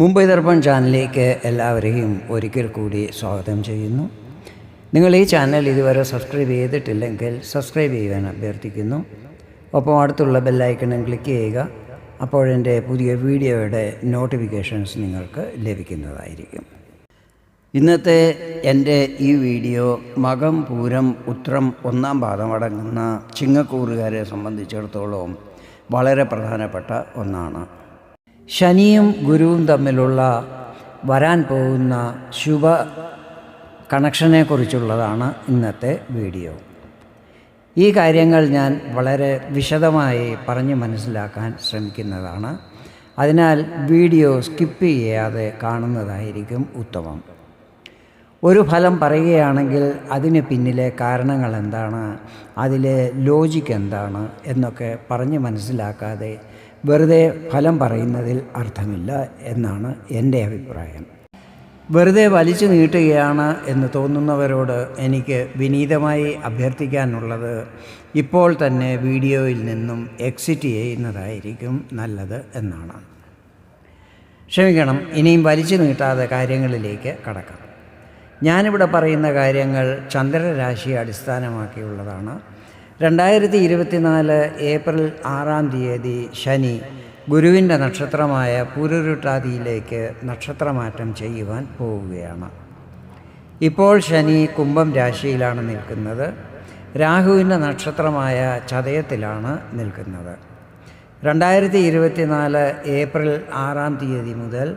മുംബൈ ദർപ്പൺ ചാനലിലേക്ക് എല്ലാവരെയും ഒരിക്കൽ കൂടി സ്വാഗതം ചെയ്യുന്നു. നിങ്ങൾ ഈ ചാനൽ ഇതുവരെ സബ്സ്ക്രൈബ് ചെയ്തിട്ടില്ലെങ്കിൽ സബ്സ്ക്രൈബ് ചെയ്യാൻ അഭ്യർത്ഥിക്കുന്നു. ഒപ്പം അടുത്തുള്ള ബെല്ലൈക്കണും ക്ലിക്ക് ചെയ്യുക. അപ്പോഴെന്റെ പുതിയ വീഡിയോയുടെ നോട്ടിഫിക്കേഷൻസ് നിങ്ങൾക്ക് ലഭിക്കുന്നതായിരിക്കും. ഇന്നത്തെ എന്റെ ഈ വീഡിയോ മകം പൂരം ഉത്രം ഒന്നാം പാദം അടങ്ങുന്ന ചിങ്ങക്കൂറുകാരെ സംബന്ധിച്ചിടത്തോളം വളരെ പ്രധാനപ്പെട്ട ഒന്നാണ്. ശനിയും ഗുരുവും തമ്മിലുള്ള വരാൻ പോകുന്ന ശുഭ കണക്ഷനെക്കുറിച്ചുള്ളതാണ് ഇന്നത്തെ വീഡിയോ. ഈ കാര്യങ്ങൾ ഞാൻ വളരെ വിശദമായി പറഞ്ഞ് മനസ്സിലാക്കാൻ ശ്രമിക്കുന്നതാണ്. അതിനാൽ വീഡിയോ സ്കിപ്പ് ചെയ്യാതെ കാണുന്നതായിരിക്കും ഉത്തമം. ഒരു ഫലം പറയുകയാണെങ്കിൽ അതിന് പിന്നിലെ കാരണങ്ങൾ എന്താണ്? അതിലെ ലോജിക്ക് എന്താണ്? എന്നൊക്കെ പറഞ്ഞ് മനസ്സിലാക്കാതെ വെറുതെ ഫലം പറയുന്നതിൽ അർത്ഥമില്ല എന്നാണ് എന്റെ അഭിപ്രായം. വെറുതെ വലിച്ചു നീട്ടുകയാണ് എന്ന് തോന്നുന്നവരോട് എനിക്ക് വിനീതമായി അഭ്യർത്ഥിക്കാനുള്ളത് ഇപ്പോൾ തന്നെ വീഡിയോയിൽ നിന്നും എക്സിറ്റ് ചെയ്യുന്നതായിരിക്കും നല്ലത് എന്നാണ്. ക്ഷമിക്കണം ഇനിയും വലിച്ചു നീട്ടാതെ കാര്യങ്ങളിലേക്ക് കടക്കാം. ഞാനിവിടെ പറയുന്ന കാര്യങ്ങൾ ചന്ദ്രരാശിയെ അടിസ്ഥാനമാക്കിയുള്ളതാണ്. രണ്ടായിരത്തി ഇരുപത്തിനാല് ഏപ്രിൽ ആറാം തീയതി ശനി ഗുരുവിന്റെ നക്ഷത്രമായ പുരുരുട്ടാതിയിലേക്ക് നക്ഷത്രമാറ്റം ചെയ്യുവാൻ പോവുകയാണ്. ഇപ്പോൾ ശനി കുംഭം രാശിയിലാണ് നിൽക്കുന്നത്. രാഹുവിന്റെ നക്ഷത്രമായ ചതയത്തിലാണ് നിൽക്കുന്നത്. രണ്ടായിരത്തി ഇരുപത്തിനാല് ഏപ്രിൽ ആറാം തീയതി മുതൽ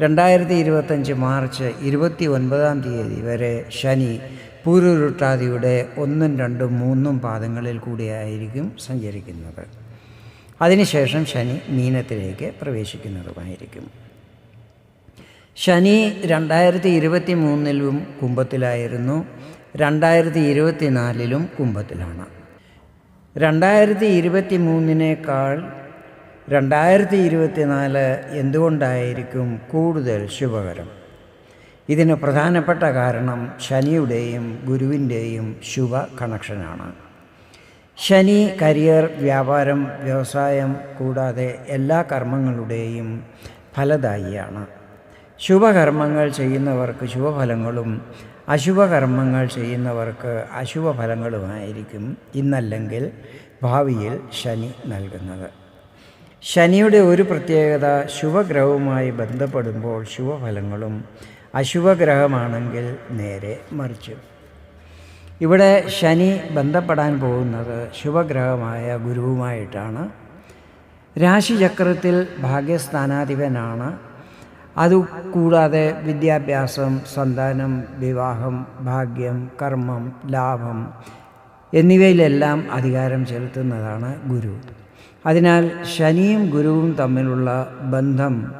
രണ്ടായിരത്തി ഇരുപത്തഞ്ച് മാർച്ച് ഇരുപത്തി ഒൻപതാം തീയതി വരെ ശനി പൂരുരുട്ടാതിയുടെ ഒന്നും രണ്ടും മൂന്നും പാദങ്ങളിൽ കൂടിയായിരിക്കും സഞ്ചരിക്കുന്നത്. അതിനുശേഷം ശനി മീനത്തിലേക്ക് പ്രവേശിക്കുന്നതുമായിരിക്കും. ശനി രണ്ടായിരത്തി ഇരുപത്തി മൂന്നിലും കുംഭത്തിലായിരുന്നു. രണ്ടായിരത്തി ഇരുപത്തി നാലിലും കുംഭത്തിലാണ്. രണ്ടായിരത്തി ഇരുപത്തി മൂന്നിനേക്കാൾ രണ്ടായിരത്തി ഇരുപത്തിനാല് എന്തുകൊണ്ടായിരിക്കും കൂടുതൽ ശുഭകരം? ഇതിന് പ്രധാനപ്പെട്ട കാരണം ശനിയുടെയും ഗുരുവിന്റെയും ശുഭ കണക്ഷനാണ്. ശനി കരിയർ വ്യാപാരം വ്യവസായം കൂടാതെ എല്ലാ കർമ്മങ്ങളുടെയും ഫലദായിയാണ്. ശുഭകർമ്മങ്ങൾ ചെയ്യുന്നവർക്ക് ശുഭഫലങ്ങളും അശുഭകർമ്മങ്ങൾ ചെയ്യുന്നവർക്ക് അശുഭഫലങ്ങളുമായിരിക്കും ഇന്നല്ലെങ്കിൽ ഭാവിയിൽ ശനി നൽകുന്നത്. ശനിയുടെ ഒരു പ്രത്യേകത ശുഭഗ്രഹവുമായി ബന്ധപ്പെടുമ്പോൾ ശുഭഫലങ്ങളും അശുഭഗ്രഹമാണെങ്കിൽ നേരെ മറിച്ച്. ഇവിടെ ശനി ബന്ധപ്പെടാൻ പോകുന്നത് ശുഭഗ്രഹമായ ഗുരുവുമായിട്ടാണ്. രാശിചക്രത്തിൽ ഭാഗ്യസ്ഥാനാധിപനാണ്. അതുകൂടാതെ വിദ്യാഭ്യാസം സന്താനം വിവാഹം ഭാഗ്യം കർമ്മം ലാഭം എന്നിവയിലെല്ലാം അധികാരം ചെലുത്തുന്നതാണ് ഗുരു. അതിനാൽ ശനിയും ഗുരുവും തമ്മിലുള്ള ബന്ധം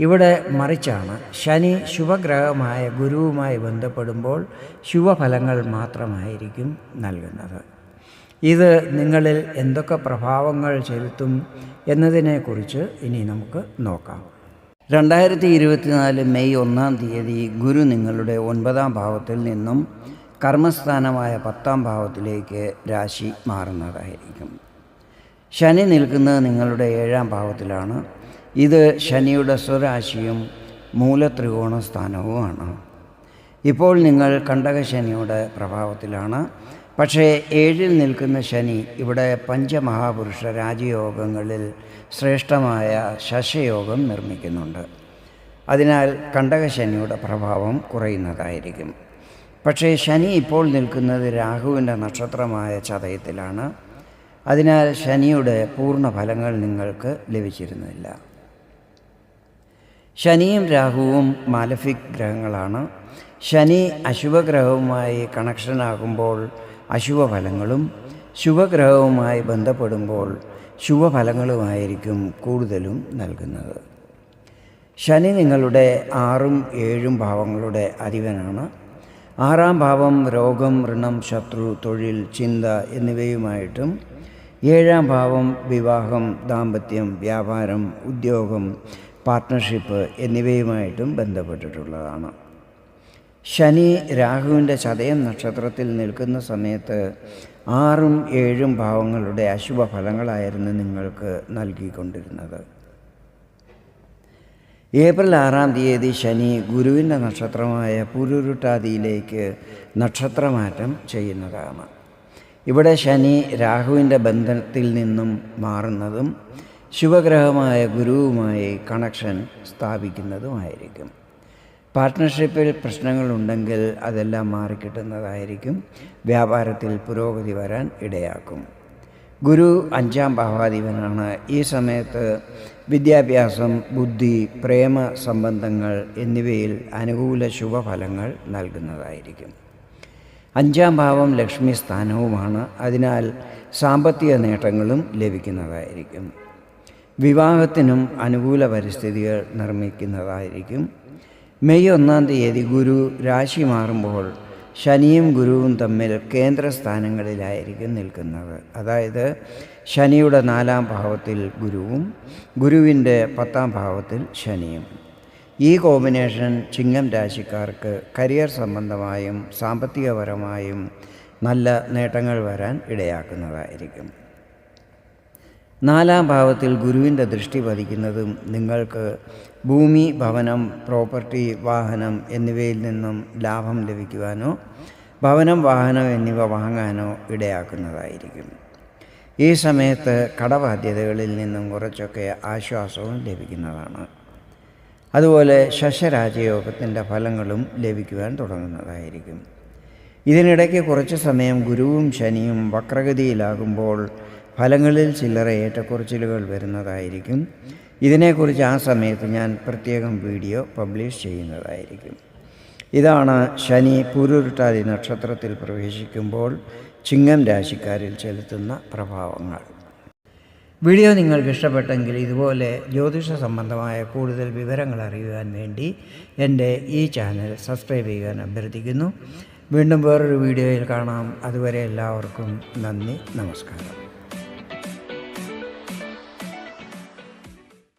ഇവിടെ മറിച്ചാണ്. ശനി ശുഭഗ്രഹമായ ഗുരുവുമായി ബന്ധപ്പെടുമ്പോൾ ശുഭഫലങ്ങൾ മാത്രമായിരിക്കും നൽകുന്നത്. ഇത് നിങ്ങളിൽ എന്തൊക്കെ പ്രഭാവങ്ങൾ ചെലുത്തും എന്നതിനെക്കുറിച്ച് ഇനി നമുക്ക് നോക്കാം. രണ്ടായിരത്തി ഇരുപത്തിനാല് മെയ് ഒന്നാം തീയതി ഗുരു നിങ്ങളുടെ ഒൻപതാം ഭാവത്തിൽ നിന്നും കർമ്മസ്ഥാനമായ പത്താം ഭാവത്തിലേക്ക് രാശി മാറുന്നതായിരിക്കും. ശനി നിൽക്കുന്നത് നിങ്ങളുടെ ഏഴാം ഭാവത്തിലാണ്. ഇത് ശനിയുടെ സ്വരാശിയും മൂലത്രികോണ സ്ഥാനവുമാണ്. ഇപ്പോൾ നിങ്ങൾ കണ്ടകശനിയുടെ പ്രഭാവത്തിലാണ്. പക്ഷേ ഏഴിൽ നിൽക്കുന്ന ശനി ഇവിടെ പഞ്ചമഹാപുരുഷ രാജയോഗങ്ങളിൽ ശ്രേഷ്ഠമായ ശശയോഗം നിർമ്മിക്കുന്നുണ്ട്. അതിനാൽ കണ്ടകശനിയുടെ പ്രഭാവം കുറയുന്നതായിരിക്കും. പക്ഷേ ശനി ഇപ്പോൾ നിൽക്കുന്നത് രാഹുവിന്റെ നക്ഷത്രമായ ചതയത്തിലാണ്. അതിനാൽ ശനിയുടെ പൂർണ ഫലങ്ങൾ നിങ്ങൾക്ക് ലഭിച്ചിരുന്നില്ല. ശനിയും രാഹുവും മാലഫിക് ഗ്രഹങ്ങളാണ്. ശനി അശുഭഗ്രഹവുമായി കണക്ഷനാകുമ്പോൾ അശുഭഫലങ്ങളും ശുഭഗ്രഹവുമായി ബന്ധപ്പെടുമ്പോൾ ശുഭഫലങ്ങളുമായിരിക്കും കൂടുതലും നൽകുന്നത്. ശനി നിങ്ങളുടെ ആറും ഏഴും ഭാവങ്ങളുടെ അധിപനാണ്. ആറാം ഭാവം രോഗം ഋണം ശത്രു തൊഴിൽ ചിന്ത എന്നിവയുമായിട്ടും ഏഴാം ഭാവം വിവാഹം ദാമ്പത്യം വ്യാപാരം ഉദ്യോഗം പാർട്ട്ണർഷിപ്പ് എന്നിവയുമായിട്ടും ബന്ധപ്പെട്ടിട്ടുള്ളതാണ്. ശനി രാഹുവിന്റെ ചതയം നക്ഷത്രത്തിൽ നിൽക്കുന്ന സമയത്ത് ആറും ഏഴും ഭാവങ്ങളുടെ അശുഭ ഫലങ്ങളായിരുന്നു നിങ്ങൾക്ക് നൽകിക്കൊണ്ടിരുന്നത്. ഏപ്രിൽ ആറാം തീയതി ശനി ഗുരുവിന്റെ നക്ഷത്രമായ പുരുരുട്ടാതിയിലേക്ക് നക്ഷത്രമാറ്റം ചെയ്യുന്നതാണ്. ഇവിടെ ശനി രാഹുവിന്റെ ബന്ധത്തിൽ നിന്നും മാറുന്നതും ശുഭഗ്രഹമായ ഗുരുവുമായി കണക്ഷൻ സ്ഥാപിക്കുന്നതുമായിരിക്കും. പാർട്ട്ണർഷിപ്പിൽ പ്രശ്നങ്ങളുണ്ടെങ്കിൽ അതെല്ലാം മാറിക്കിട്ടുന്നതായിരിക്കും. വ്യാപാരത്തിൽ പുരോഗതി വരാൻ ഇടയാക്കും. ഗുരു അഞ്ചാം ഭാവാധിപനാണ്. ഈ സമയത്ത് വിദ്യാഭ്യാസം ബുദ്ധി പ്രേമ സംബന്ധങ്ങൾ എന്നിവയിൽ അനുകൂല ശുഭഫലങ്ങൾ നൽകുന്നതായിരിക്കും. അഞ്ചാം ഭാവം ലക്ഷ്മി സ്ഥാനവുമാണ്. അതിനാൽ സാമ്പത്തിക നേട്ടങ്ങളും ലഭിക്കുന്നതായിരിക്കും. വിവാഹത്തിനും അനുകൂല പരിസ്ഥിതികൾ നിർമ്മിക്കുന്നതായിരിക്കും. മെയ് ഒന്നാം തീയതി ഗുരു രാശി മാറുമ്പോൾ ശനിയും ഗുരുവും തമ്മിൽ കേന്ദ്രസ്ഥാനങ്ങളിലായിരിക്കും നിൽക്കുന്നത്. അതായത് ശനിയുടെ നാലാം ഭാവത്തിൽ ഗുരുവും ഗുരുവിന്റെ പത്താം ഭാവത്തിൽ ശനിയും. ഈ കോമ്പിനേഷൻ ചിങ്ങം രാശിക്കാർക്ക് കരിയർ സംബന്ധമായും സാമ്പത്തികപരമായും നല്ല നേട്ടങ്ങൾ വരാൻ ഇടയാക്കുന്നതായിരിക്കും. നാലാം ഭാവത്തിൽ ഗുരുവിന്റെ ദൃഷ്ടി പതിക്കുന്നതും നിങ്ങൾക്ക് ഭൂമി ഭവനം പ്രോപ്പർട്ടി വാഹനം എന്നിവയിൽ നിന്നും ലാഭം ലഭിക്കുവാനോ ഭവനം വാഹനം എന്നിവ വാങ്ങാനോ ഇടയാക്കുന്നതായിരിക്കും. ഈ സമയത്ത് കടബാധ്യതകളിൽ നിന്നും കുറച്ചൊക്കെ ആശ്വാസവും ലഭിക്കുന്നതാണ്. അതുപോലെ ശശരാജയോഗത്തിന്റെ ഫലങ്ങളും ലഭിക്കുവാൻ തുടങ്ങുന്നതായിരിക്കും. ഇതിനിടയ്ക്ക് കുറച്ച് സമയം ഗുരുവും ശനിയും വക്രഗതിയിലാകുമ്പോൾ ഫലങ്ങളിൽ ചില്ലറ ഏറ്റക്കുറച്ചിലുകൾ വരുന്നതായിരിക്കും. ഇതിനെക്കുറിച്ച് ആ സമയത്ത് ഞാൻ പ്രത്യേകം വീഡിയോ പബ്ലിഷ് ചെയ്യുന്നതായിരിക്കും. ഇതാണ് ശനി പുരുരുട്ടാതി നക്ഷത്രത്തിൽ പ്രവേശിക്കുമ്പോൾ ചിങ്ങം രാശിക്കാരിൽ ചെലുത്തുന്ന പ്രഭാവങ്ങൾ. വീഡിയോ നിങ്ങൾക്ക് ഇഷ്ടപ്പെട്ടെങ്കിൽ ഇതുപോലെ ജ്യോതിഷ സംബന്ധമായ കൂടുതൽ വിവരങ്ങൾ അറിയുവാൻ വേണ്ടി എന്റെ ഈ ചാനൽ സബ്സ്ക്രൈബ് ചെയ്യാൻ അഭ്യർത്ഥിക്കുന്നു. വീണ്ടും വേറൊരു വീഡിയോയിൽ കാണാം. അതുവരെ എല്ലാവർക്കും നന്ദി നമസ്കാരം.